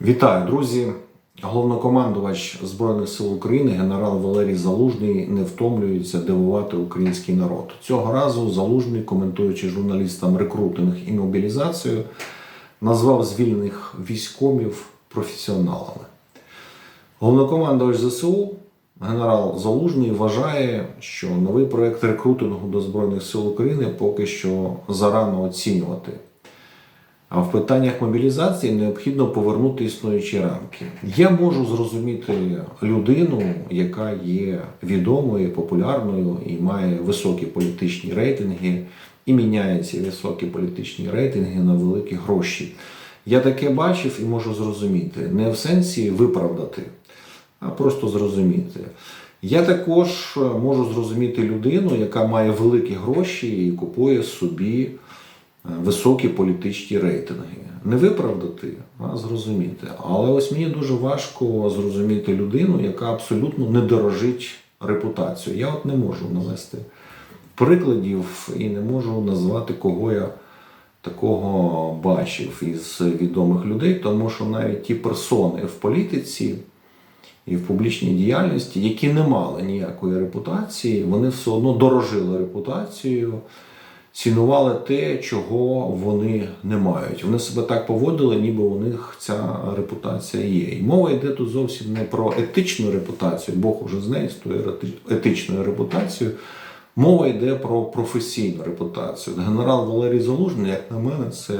Вітаю, друзі! Головнокомандувач Збройних сил України генерал Валерій Залужний не втомлюється дивувати український народ. Цього разу Залужний, коментуючи журналістам рекрутинг і мобілізацію, назвав звільнених військомів професіоналами. Головнокомандувач ЗСУ генерал Залужний вважає, що новий проект рекрутингу до Збройних сил України поки що зарано оцінювати. А в питаннях мобілізації необхідно повернути існуючі рамки. Я можу зрозуміти людину, яка є відомою, популярною і має високі політичні рейтинги, і міняє високі політичні рейтинги на великі гроші. Я таке бачив і можу зрозуміти. Не в сенсі виправдати, а просто зрозуміти. Я також можу зрозуміти людину, яка має великі гроші і купує собі високі політичні рейтинги. Не виправдати, а зрозуміти. Але ось мені дуже важко зрозуміти людину, яка абсолютно не дорожить репутацією. Я от не можу навести прикладів і не можу назвати, кого я такого бачив із відомих людей, тому що навіть ті персони в політиці і в публічній діяльності, які не мали ніякої репутації, вони все одно дорожили репутацією цінували те, чого вони не мають. Вони себе так поводили, ніби у них ця репутація є. І мова йде тут зовсім не про етичну репутацію, Бог уже з нею з тою етичною репутацією. Мова йде про професійну репутацію. Генерал Валерій Залужний, як на мене, це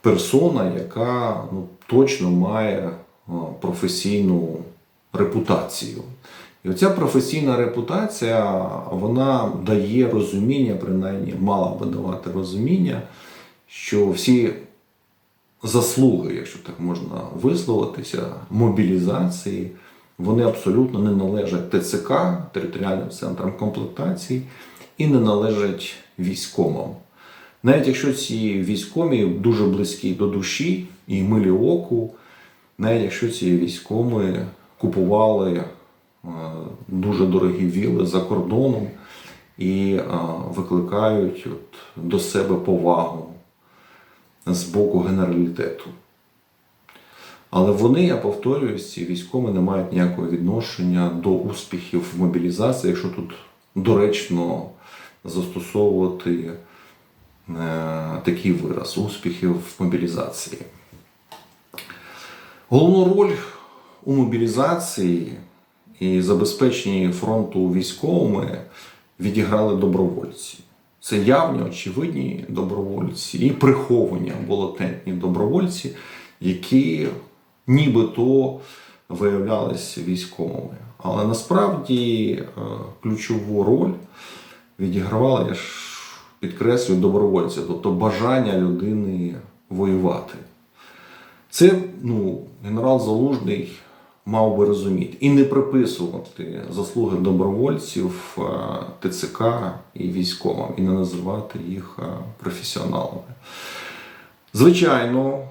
персона, яка ну, точно має професійну репутацію. І оця професійна репутація вона дає розуміння, принаймні мала би давати розуміння, що всі заслуги, якщо так можна висловитися, мобілізації, вони абсолютно не належать ТЦК, територіальним центрам комплектації, і не належать військомам. Навіть якщо ці військомі дуже близькі до душі і милі оку, навіть якщо ці військоми купували дуже дорогі віли за кордоном і викликають от до себе повагу з боку генералітету. Але вони, я повторююсь, ці військові не мають ніякого відношення до успіхів в мобілізації, якщо тут доречно застосовувати е, такий вираз успіхів в мобілізації. Головну роль у мобілізації і забезпеченні фронту військовими відіграли добровольці. Це явні, очевидні добровольці і приховані або латентні добровольці, які нібито виявлялися військовими. Але насправді е, ключову роль відігравали, я ж підкреслюю, добровольці, тобто бажання людини воювати. Це ну, генерал Залужний мав би розуміти і не приписувати заслуги добровольців е, ТЦК і військовим, і не називати їх е, професіоналами. Звичайно,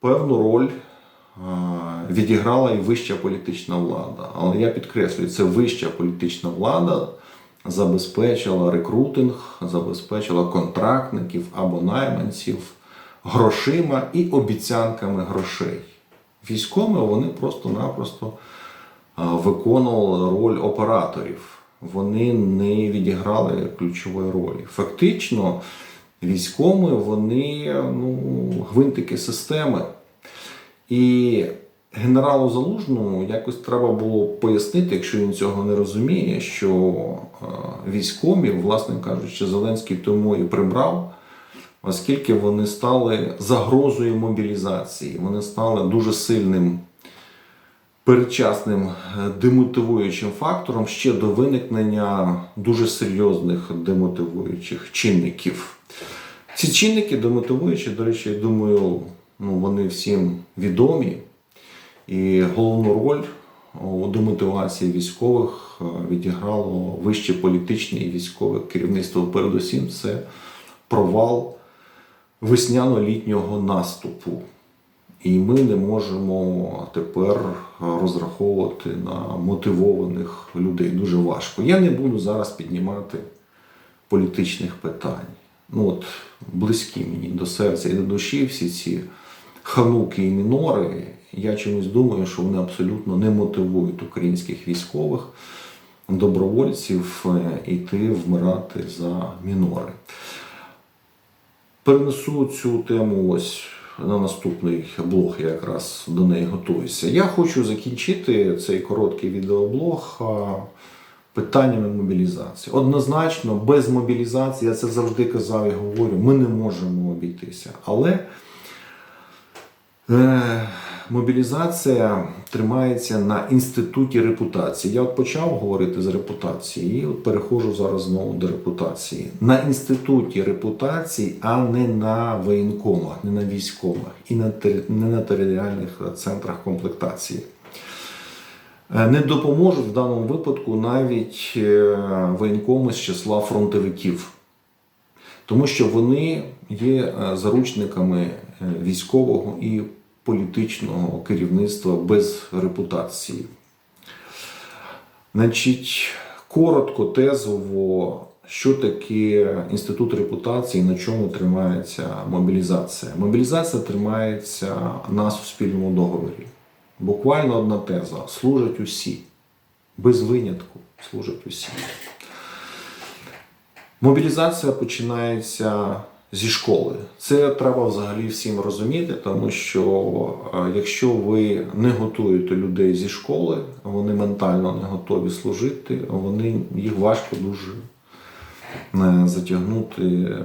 певну роль е, відіграла і вища політична влада. Але я підкреслюю, це вища політична влада забезпечила рекрутинг, забезпечила контрактників або найманців грошима і обіцянками грошей. Військові вони просто-напросто виконували роль операторів. Вони не відіграли ключової ролі. Фактично, військові вони ну, гвинтики системи. І генералу Залужному якось треба було пояснити, якщо він цього не розуміє, що військові, власне кажучи, Зеленський тому і прибрав оскільки вони стали загрозою мобілізації, вони стали дуже сильним передчасним е, демотивуючим фактором ще до виникнення дуже серйозних демотивуючих чинників. Ці чинники демотивуючі, до речі, я думаю, ну, вони всім відомі. І головну роль у демотивації військових е, відіграло вище політичне і військове керівництво. Передусім, це провал весняно-літнього наступу. І ми не можемо тепер розраховувати на мотивованих людей. Дуже важко. Я не буду зараз піднімати політичних питань. Ну от близькі мені до серця і до душі всі ці хануки і мінори, я чомусь думаю, що вони абсолютно не мотивують українських військових добровольців е, йти вмирати за мінори. Перенесу цю тему ось на наступний блог, я якраз до неї готуюся. Я хочу закінчити цей короткий відеоблог питаннями мобілізації. Однозначно, без мобілізації, я це завжди казав і говорю, ми не можемо обійтися. Але Е, Мобілізація тримається на інституті репутації. Я от почав говорити з репутації, і от переходжу зараз знову до репутації. На інституті репутації, а не на воєнкомах, не на військомах і не на територіальних центрах комплектації. Е, Не допоможуть в даному випадку навіть е, воєнкоми з числа фронтовиків тому що вони є е, заручниками військового і політичного керівництва без репутації. Значить, коротко, тезово, що таке інститут репутації, на чому тримається мобілізація? Мобілізація тримається на суспільному договорі. Буквально одна теза: служать усі, без винятку служать усі. Мобілізація починається зі школи. Це треба взагалі всім розуміти, тому що е, якщо ви не готуєте людей зі школи, вони ментально не готові служити, вони їх важко дуже е, затягнути е,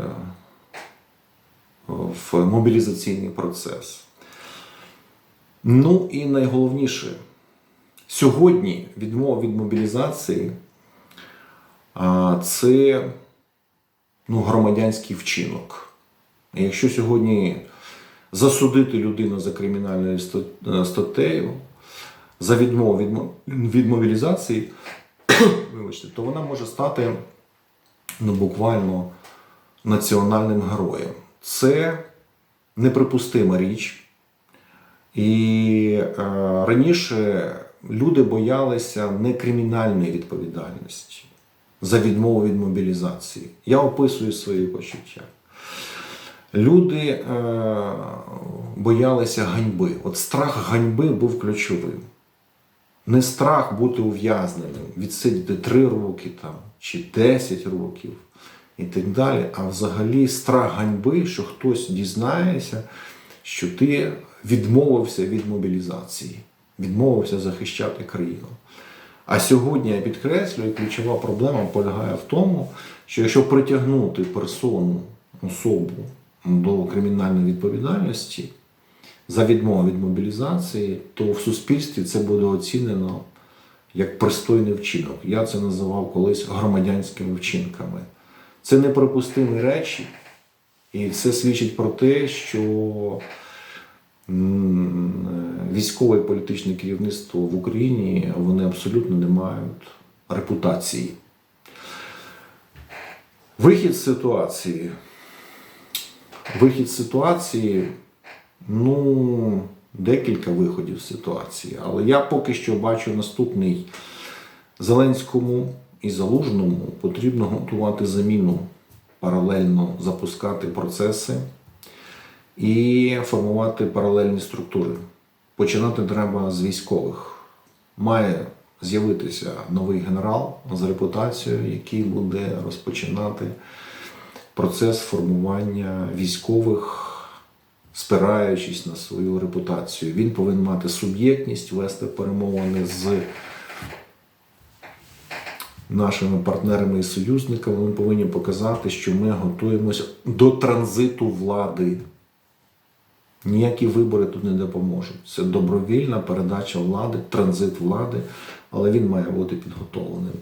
в мобілізаційний процес. Ну і найголовніше, сьогодні відмова від мобілізації це ну, громадянський вчинок. Якщо сьогодні засудити людину за кримінальною е, статтею, за відмову від, від мобілізації, вибачте, то вона може стати ну, буквально національним героєм. Це неприпустима річ. І е, раніше люди боялися не кримінальної відповідальності за відмову від мобілізації. Я описую свої почуття. Люди е, боялися ганьби. От страх ганьби був ключовим. Не страх бути ув'язненим, відсидіти 3 роки там, чи 10 років і так далі, а взагалі страх ганьби, що хтось дізнається, що ти відмовився від мобілізації, відмовився захищати країну. А сьогодні я підкреслюю, ключова проблема полягає в тому, що якщо притягнути персону, особу до кримінальної відповідальності за відмову від мобілізації, то в суспільстві це буде оцінено як пристойний вчинок. Я це називав колись громадянськими вчинками. Це неприпустимі речі, і це свідчить про те, що військове політичне керівництво в Україні вони абсолютно не мають репутації. Вихід з ситуації. Вихід з ситуації, ну, декілька виходів з ситуації. Але я поки що бачу наступний Зеленському і Залужному потрібно готувати заміну, паралельно запускати процеси і формувати паралельні структури. Починати треба з військових. Має з'явитися новий генерал з репутацією, який буде розпочинати процес формування військових, спираючись на свою репутацію. Він повинен мати суб'єктність, вести перемовини з нашими партнерами і союзниками. Ми повинні показати, що ми готуємося до транзиту влади. Ніякі вибори тут не допоможуть. Це добровільна передача влади, транзит влади, але він має бути підготовленим.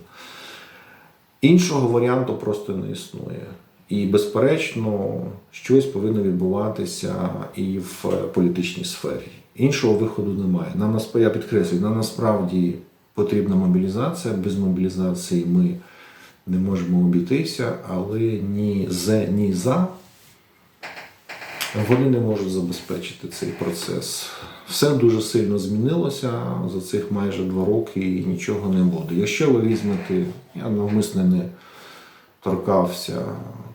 Іншого варіанту просто не існує. І, безперечно, щось повинно відбуватися і в політичній сфері. Іншого виходу немає. Нам я підкреслюю, нам насправді потрібна мобілізація. Без мобілізації ми не можемо обійтися, але ні зе, ні за вони не можуть забезпечити цей процес. Все дуже сильно змінилося за цих майже два роки і нічого не буде. Якщо ви візьмете, я навмисне не торкався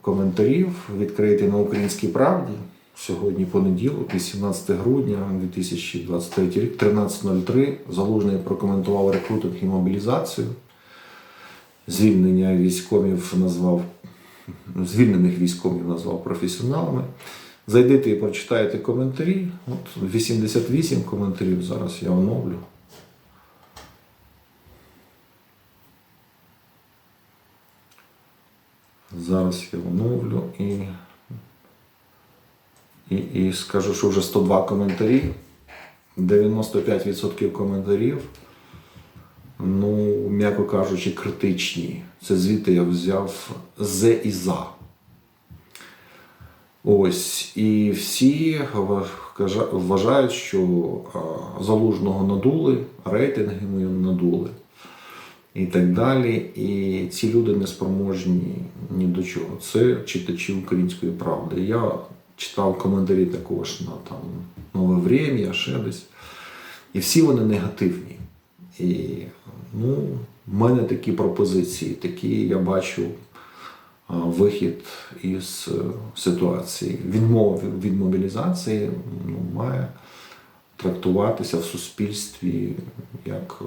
коментарів, відкрийте на українській правді, Сьогодні понеділок, 18 грудня 2023 рік, 13.03. Залужний прокоментував рекрутинг і мобілізацію. Звільнення військових назвав звільнених військових назвав професіоналами. Зайдите і прочитайте коментарі. От 88 коментарів зараз я оновлю. Зараз я оновлю і, і, і скажу, що вже 102 коментарі. 95% коментарів, ну, м'яко кажучи, критичні. Це звідти я взяв з і за. Ось. І всі вважають, що залужного надули, рейтинги надули і так далі. І ці люди не спроможні ні до чого. Це читачі української правди. Я читав коментарі також на там нове врем'я, ще десь. І всі вони негативні. І ну, в мене такі пропозиції, такі я бачу вихід із е, ситуації. Відмова від мобілізації ну, має трактуватися в суспільстві як е,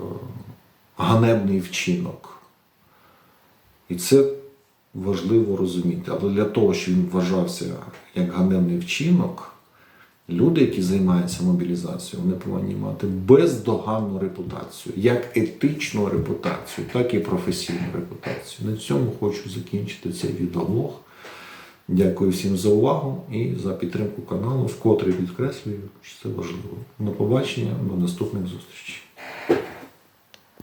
ганебний вчинок. І це важливо розуміти. Але для того, щоб він вважався як ганебний вчинок, люди, які займаються мобілізацією, вони повинні мати бездоганну репутацію, як етичну репутацію, так і професійну репутацію. На цьому хочу закінчити цей відеоблог. Дякую всім за увагу і за підтримку каналу, вкотре підкреслюю, що це важливо. До побачення, до наступних зустрічей.